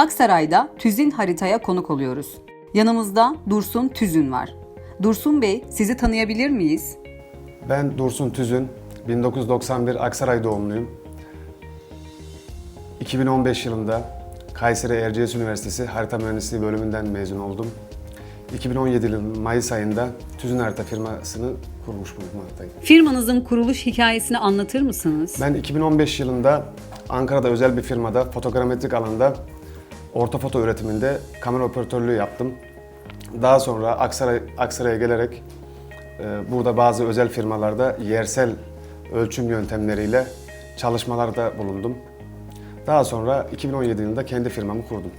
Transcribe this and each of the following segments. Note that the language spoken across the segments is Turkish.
Aksaray'da Tüzin haritaya konuk oluyoruz. Yanımızda Dursun Tüzün var. Dursun Bey, sizi tanıyabilir miyiz? Ben Dursun Tüzün, 1991 Aksaray doğumluyum. 2015 yılında Kayseri Erciyes Üniversitesi Harita Mühendisliği bölümünden mezun oldum. 2017 yılının Mayıs ayında Tüzün Harita firmasını kurmuş bulunmaktayım. Firmanızın kuruluş hikayesini anlatır mısınız? Ben 2015 yılında Ankara'da özel bir firmada fotogrametrik alanda ortofoto üretiminde kamera operatörlüğü yaptım. Daha sonra Aksaray, Aksaray'a gelerek e, burada bazı özel firmalarda yersel ölçüm yöntemleriyle çalışmalarda bulundum. Daha sonra 2017 yılında kendi firmamı kurdum.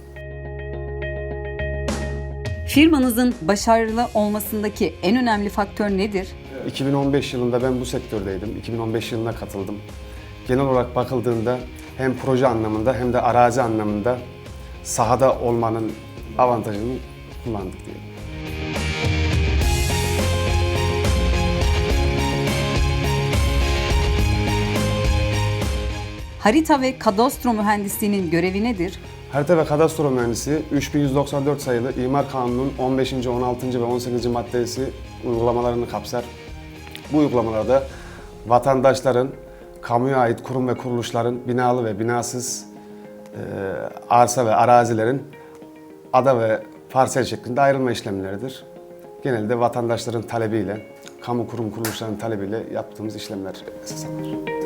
Firmanızın başarılı olmasındaki en önemli faktör nedir? 2015 yılında ben bu sektördeydim. 2015 yılına katıldım. Genel olarak bakıldığında hem proje anlamında hem de arazi anlamında sahada olmanın avantajını kullandık diyelim. Harita ve kadastro mühendisliğinin görevi nedir? Harita ve kadastro mühendisi 3194 sayılı İmar Kanunu'nun 15. 16. ve 18. maddesi uygulamalarını kapsar. Bu uygulamalarda vatandaşların, kamuya ait kurum ve kuruluşların binalı ve binasız arsa ve arazilerin ada ve parsel şeklinde ayrılma işlemleridir. Genelde vatandaşların talebiyle, kamu kurum kuruluşlarının talebiyle yaptığımız işlemler esas alınır.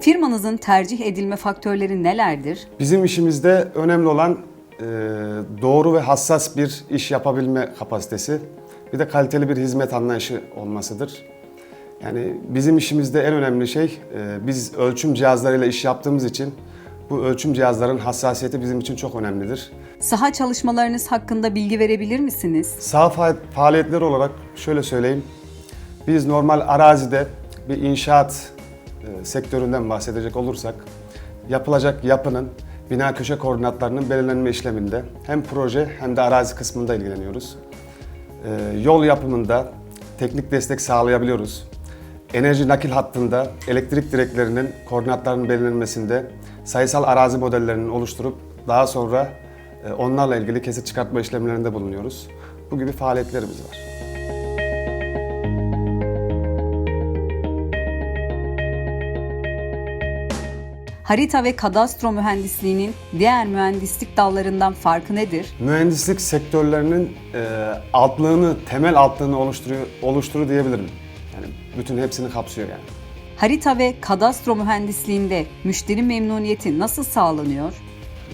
Firmanızın tercih edilme faktörleri nelerdir? Bizim işimizde önemli olan e, doğru ve hassas bir iş yapabilme kapasitesi. Bir de kaliteli bir hizmet anlayışı olmasıdır. Yani bizim işimizde en önemli şey e, biz ölçüm cihazlarıyla iş yaptığımız için bu ölçüm cihazların hassasiyeti bizim için çok önemlidir. Saha çalışmalarınız hakkında bilgi verebilir misiniz? Sağ fa- faaliyetleri olarak şöyle söyleyeyim. Biz normal arazide bir inşaat e, sektöründen bahsedecek olursak yapılacak yapının bina köşe koordinatlarının belirlenme işleminde hem proje hem de arazi kısmında ilgileniyoruz. E, Yol yapımında teknik destek sağlayabiliyoruz. Enerji nakil hattında elektrik direklerinin koordinatlarının belirlenmesinde sayısal arazi modellerinin oluşturup daha sonra e, onlarla ilgili kesit çıkartma işlemlerinde bulunuyoruz. Bu gibi faaliyetlerimiz var. Harita ve kadastro mühendisliğinin diğer mühendislik dallarından farkı nedir? Mühendislik sektörlerinin e, altlığını, temel altlığını oluşturuyor, oluşturur diyebilirim. Bütün hepsini kapsıyor yani. Harita ve kadastro mühendisliğinde müşteri memnuniyeti nasıl sağlanıyor?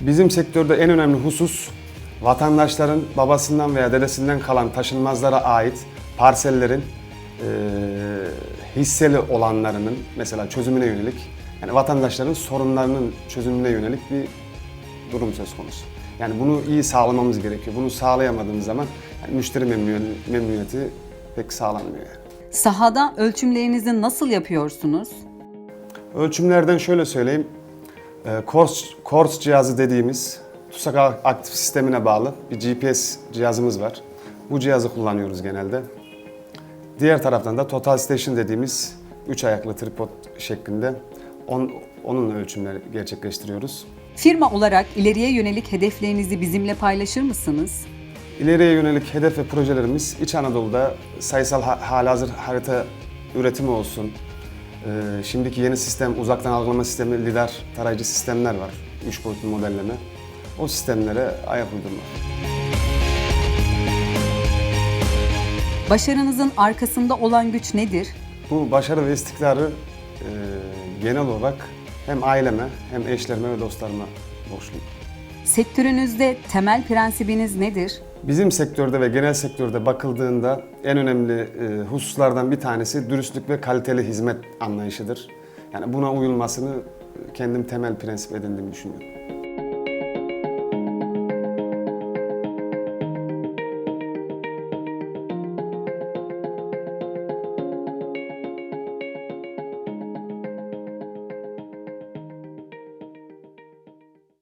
Bizim sektörde en önemli husus vatandaşların babasından veya dedesinden kalan taşınmazlara ait parsellerin e, hisseli olanlarının mesela çözümüne yönelik yani vatandaşların sorunlarının çözümüne yönelik bir durum söz konusu. Yani bunu iyi sağlamamız gerekiyor. Bunu sağlayamadığımız zaman yani müşteri memnun- memnuniyeti pek sağlanmıyor yani. Sahada ölçümlerinizi nasıl yapıyorsunuz? Ölçümlerden şöyle söyleyeyim. Ee, Kors, Kors cihazı dediğimiz TUSAK aktif sistemine bağlı bir GPS cihazımız var. Bu cihazı kullanıyoruz genelde. Diğer taraftan da Total Station dediğimiz 3 ayaklı tripod şeklinde on, onunla ölçümleri gerçekleştiriyoruz. Firma olarak ileriye yönelik hedeflerinizi bizimle paylaşır mısınız? İleriye yönelik hedef ve projelerimiz İç Anadolu'da sayısal ha- halihazır harita üretimi olsun. Ee, şimdiki yeni sistem uzaktan algılama sistemi, lidar tarayıcı sistemler var. Üç boyutlu modelleme. O sistemlere ayak uydurmak. Başarınızın arkasında olan güç nedir? Bu başarı ve istikrarı e, genel olarak hem aileme hem eşlerime ve dostlarıma borçluyum. Sektörünüzde temel prensibiniz nedir? Bizim sektörde ve genel sektörde bakıldığında en önemli e, hususlardan bir tanesi dürüstlük ve kaliteli hizmet anlayışıdır. Yani buna uyulmasını kendim temel prensip edindiğimi düşünüyorum.